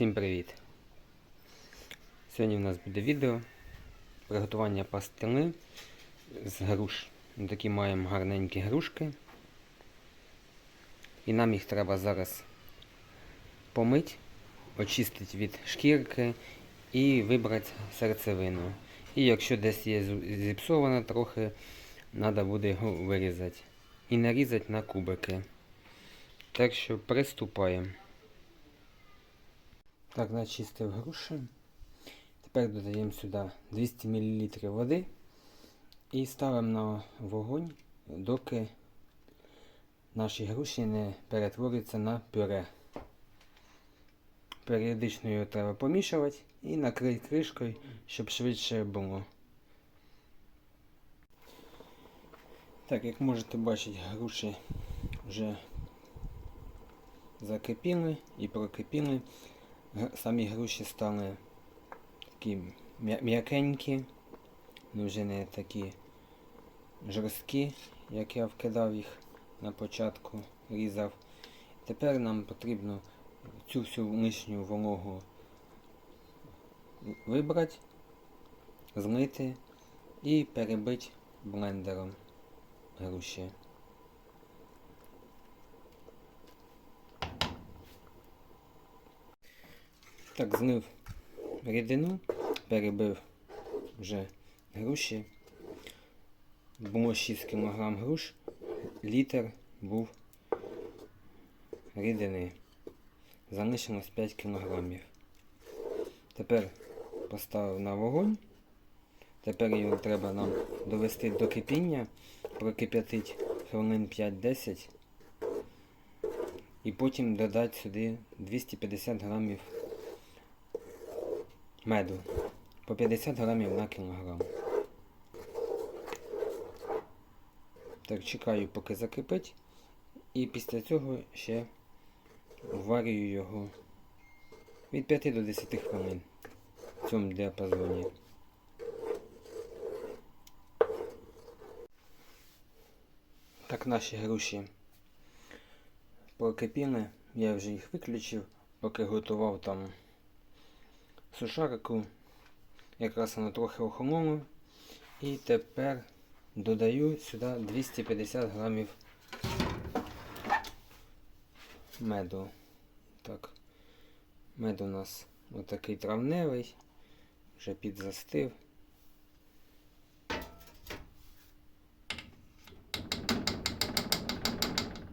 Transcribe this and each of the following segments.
Всім привіт! Сьогодні у нас буде відео приготування пастили з груш. Ось Такі маємо гарненькі грушки. І нам їх треба зараз помити, очистити від шкірки і вибрати серцевину. І якщо десь є зіпсовано, трохи треба буде його вирізати. І нарізати на кубики. Так що приступаємо. Так, начистив груші. Тепер додаємо сюди 200 мл води і ставимо на вогонь, доки наші груші не перетворюються на пюре. Періодично його треба помішувати і накрити кришкою, щоб швидше було. Так, як можете бачити, груші вже закипіли і прокипіли. Самі груші стали такі м'якенькі, ну вже не такі жорсткі, як я вкидав їх на початку, різав. Тепер нам потрібно цю всю лишню вологу вибрати, змити і перебити блендером груші. Так, злив рідину, перебив вже груші. Було 6 кг груш, літр був рідини. Залишилось 5 кг. Тепер поставив на вогонь. Тепер його треба нам довести до кипіння, прокип'ятить хвилин 5-10 і потім додати сюди 250 грамів меду по 50 грамів на кілограм. Так, чекаю, поки закипить. І після цього ще варюю його від 5 до 10 хвилин в цьому діапазоні. Так, наші груші прокипіли. Я вже їх виключив, поки готував там сушарику. Якраз воно трохи охололо. І тепер додаю сюди 250 грамів меду. Так, мед у нас отакий травневий, вже підзастив.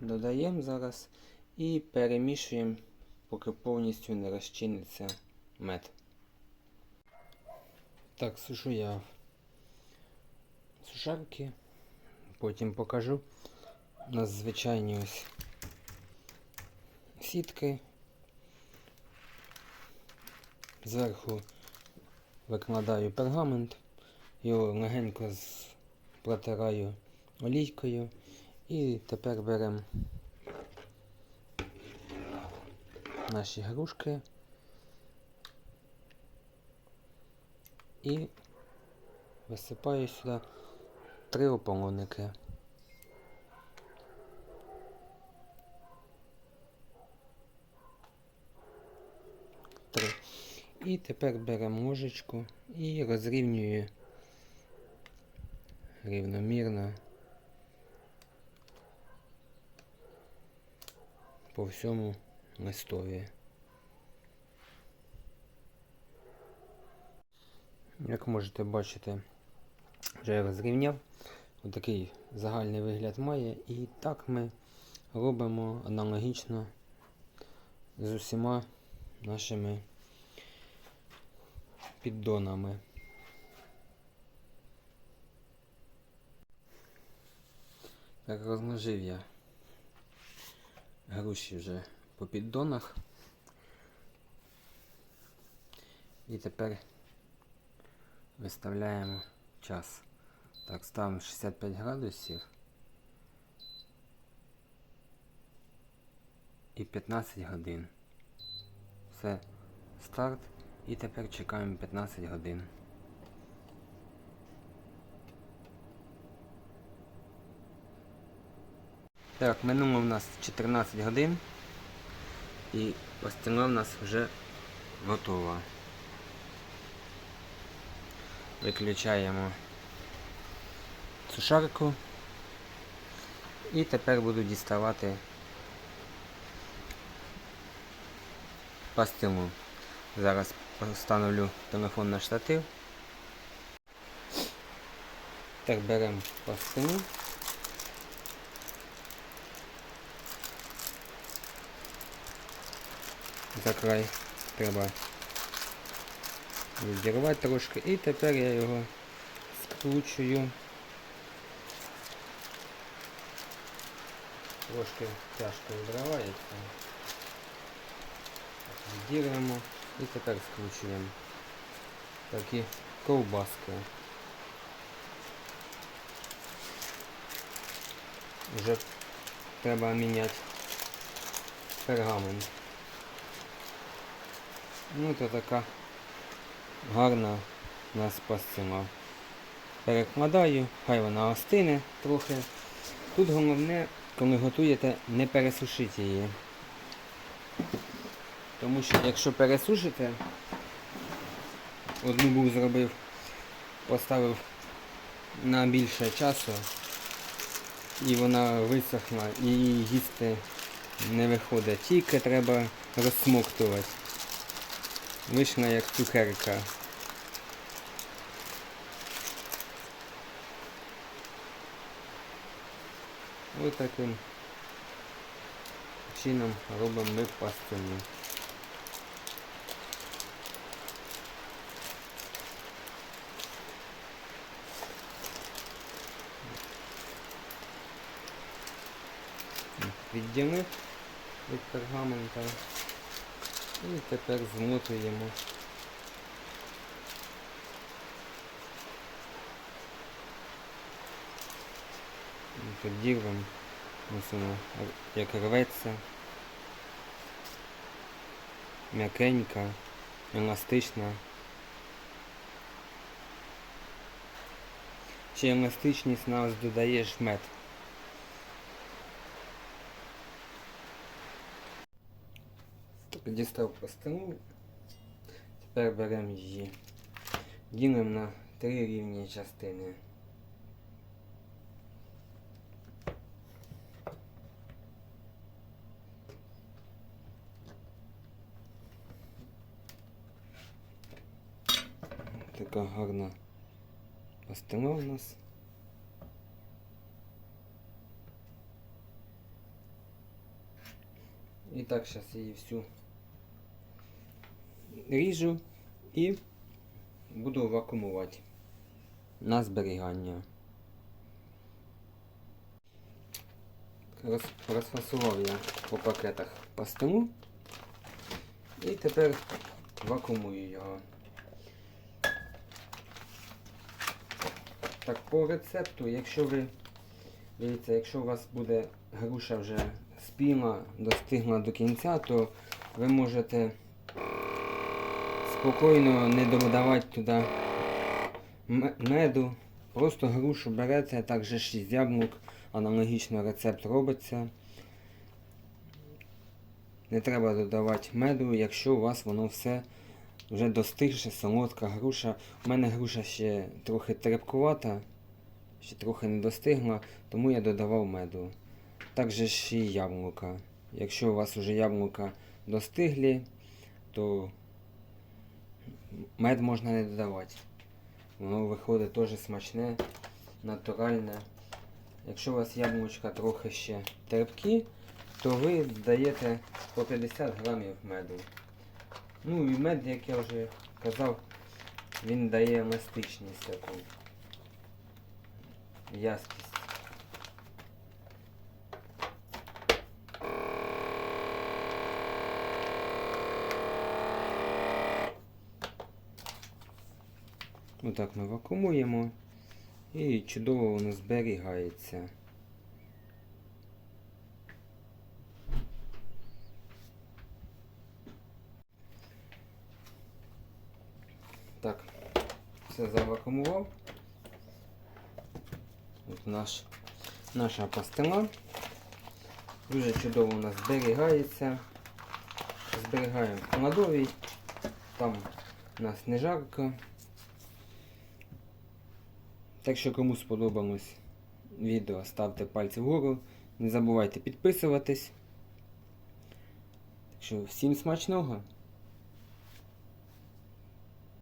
Додаємо зараз і перемішуємо, поки повністю не розчиниться мед. Так, сушу я сушарки, потім покажу. У нас звичайні ось сітки. Зверху викладаю пергамент, його легенько протираю олійкою і тепер беремо наші грушки. І висипаю сюди три ополоники. Три. І тепер беремо ложечку і розрівнюю рівномірно по всьому листові. Як можете бачити, вже я розрівняв. Отакий загальний вигляд має. І так ми робимо аналогічно з усіма нашими піддонами. Так розложив я груші вже по піддонах. І тепер виставляємо час. Так, ставимо 65 градусів і 15 годин. Все, старт. І тепер чекаємо 15 годин. Так, минуло в нас 14 годин. І ось в нас вже готова. Виключаємо сушарку. І тепер буду діставати пастилу. Зараз встановлю телефон на штатив. Так, беремо пастилу. За край треба відірвати трошки і тепер я його скручую. Трошки тяжко відривається. Відірвемо і тепер скручуємо такі ковбаски. Вже треба міняти пергамент. Ну то така гарна нас пастила. Перекладаю, хай вона остине трохи. Тут головне, коли готуєте, не пересушити її. Тому що якщо пересушите, одну був зробив, поставив на більше часу і вона висохла і їсти не виходить. Тільки треба розсмоктувати. Вийшла як цукерка. Ось таким чином робимо ми пастилу. Відділив від пергамента і тепер змотуємо. Підірвемо, ось як рветься, м'якенька, еластична. Ще еластичність нас додає жмет. Дістав пластину. Тепер беремо її. Ділимо на три рівні частини. Така гарна пастила у нас. І так зараз її всю ріжу і буду вакуумувати на зберігання. Розфасував я по пакетах пастилу і тепер вакуумую його. Так, по рецепту, якщо ви дивіться, якщо у вас буде груша вже спіла, достигла до кінця, то ви можете спокійно не додавати туди меду. Просто грушу берете, також 6 яблук, аналогічно рецепт робиться. Не треба додавати меду, якщо у вас воно все вже достигше, солодка груша. У мене груша ще трохи терпкувата, ще трохи не достигла, тому я додавав меду. Також і яблука. Якщо у вас вже яблука достиглі, то мед можна не додавати. Воно виходить теж смачне, натуральне. Якщо у вас яблучка трохи ще терпкі, то ви додаєте по 50 грамів меду. Ну і мед, як я вже казав, він дає еластичність таку. Яскість. Отак ми вакуумуємо і чудово воно зберігається. Так, все завакуумував. От наш, наша пастила. Дуже чудово у нас зберігається. Зберігаємо в кладовій. там у нас не жарко. Так що кому сподобалось відео, ставте пальці вгору. Не забувайте підписуватись. Так що всім смачного!